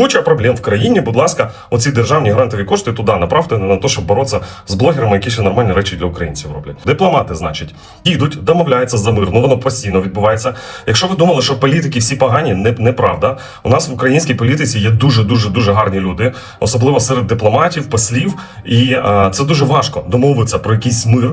Куча проблем в країні, будь ласка, оці державні грантові кошти туди направте не на те, щоб боротися з блогерами, які ще нормальні речі для українців роблять. Дипломати, значить, їдуть, домовляються за мир. Ну воно постійно відбувається. Якщо ви думали, що політики всі погані, не, неправда. У нас в українській політиці є дуже дуже дуже гарні люди, особливо серед дипломатів, послів. І е, це дуже важко домовитися про якийсь мир.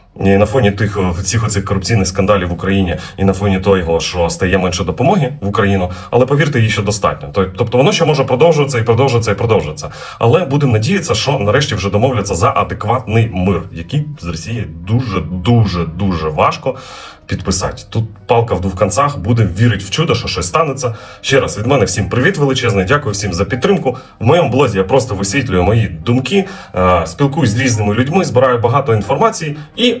І на фоні тих о, цих оцих корупційних скандалів в Україні і на фоні того, що стає менше допомоги в Україну, але повірте, її ще достатньо. Тобто воно ще може продовжуватися і продовжуватися і продовжуватися. Але будемо надіятися, що нарешті вже домовляться за адекватний мир, який з Росії дуже дуже дуже важко підписати. Тут палка в двох концах. Будемо вірити в чудо, що щось станеться. Ще раз від мене всім привіт величезний. Дякую всім за підтримку. В моєму блозі я просто висвітлюю мої думки, е, спілкуюсь з різними людьми, збираю багато інформації і